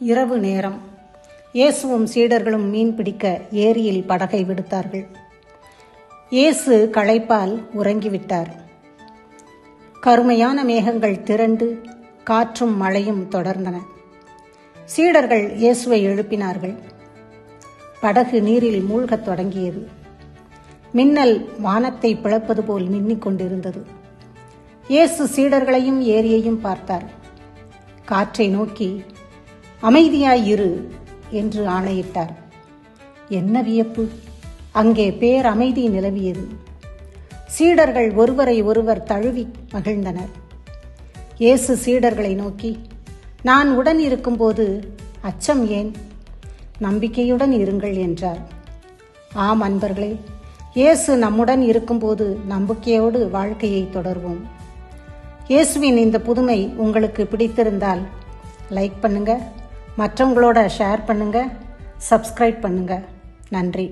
இரவு நேரம். இயேசுவும் சீடர்களும் மீன் பிடிக்க ஏரியில் படகை விடுத்தார்கள். இயேசு களைப்பால் உறங்கிவிட்டார். கருமையான மேகங்கள் திரண்டு காற்றும் மழையும் தொடர்ந்தன. சீடர்கள் இயேசுவை எழுப்பினார்கள். படகு நீரில் மூழ்கத் தொடங்கியது. மின்னல் வானத்தை பிளப்பது போல் மின்னிக் கொண்டிருந்தது. இயேசு சீடர்களையும் ஏரியையும் பார்த்தார். காற்றை நோக்கி அமைதியாயிரு என்று ஆணையிட்டார். என்ன வியப்பு? அங்கே பேர் அமைதி நிலவியது. சீடர்கள் ஒருவரை ஒருவர் தழுவி மகிழ்ந்தனர். இயேசு சீடர்களை நோக்கி நான் உடன் இருக்கும்போது அச்சம் ஏன்? நம்பிக்கையுடன் இருங்கள் என்றார். ஆம் அன்பர்களே இயேசு நம்முடன் இருக்கும்போது நம்பிக்கையோடு வாழ்க்கையை தொடர்வோம். இயேசுவின் இந்த புதுமை உங்களுக்கு பிடித்திருந்தால் லைக் பண்ணுங்கள் மற்றவங்களோட ஷேர் பண்ணுங்கள் சப்ஸ்கிரைப் பண்ணுங்கள் நன்றி.